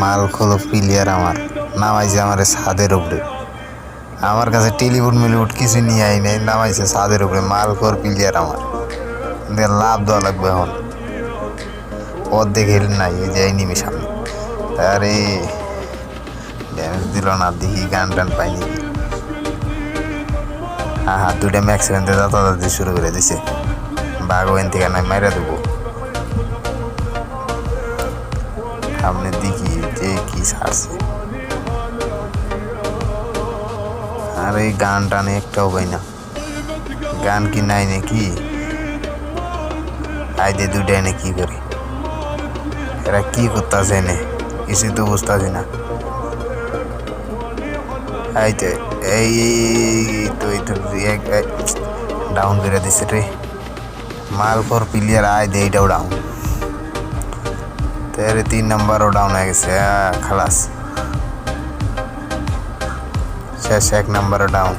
মাল খোলো প্লেয়ার আমার। নামাইছে আমার ছাদের উপরে। আমার কাছে টেলিফোন মিলিফোন কিছু নিয়ে আই নাই, নামাইছে ছাদের উপরে। মাল খোর প্লেয়ার আমার। লাভ দেওয়া লাগবে এখন। অর্ধেক হেল নাই এই যে নিমি সামনে। আরে ড্যামেজ দিল না, দেখি গান টান পাইনি হ্যাঁ হ্যাঁ দুইটা ম্যাক্স ভ্যানতে দাদা শুরু করে দিছে। বাঘ ওখান থেকে নাই, মাইরা দেবো। সামনে দেখি যে কি ছাড়ছে আর এই গান টানে একটাও পাই না। গান কি নাই নাকি? আইদে দুটাই না কি করে? এরা কি করতেছে এনে কিছু তো বুঝতেছি না। এই তো এই তো এই তো ডাউন করে দিছে রে। মাল ফর প্লেয়ার আয় দে, এইটাও ডাউন तेरे तीन नंबर और डाउन है किसे? हाँ, खलास। छः एक नंबर डाउन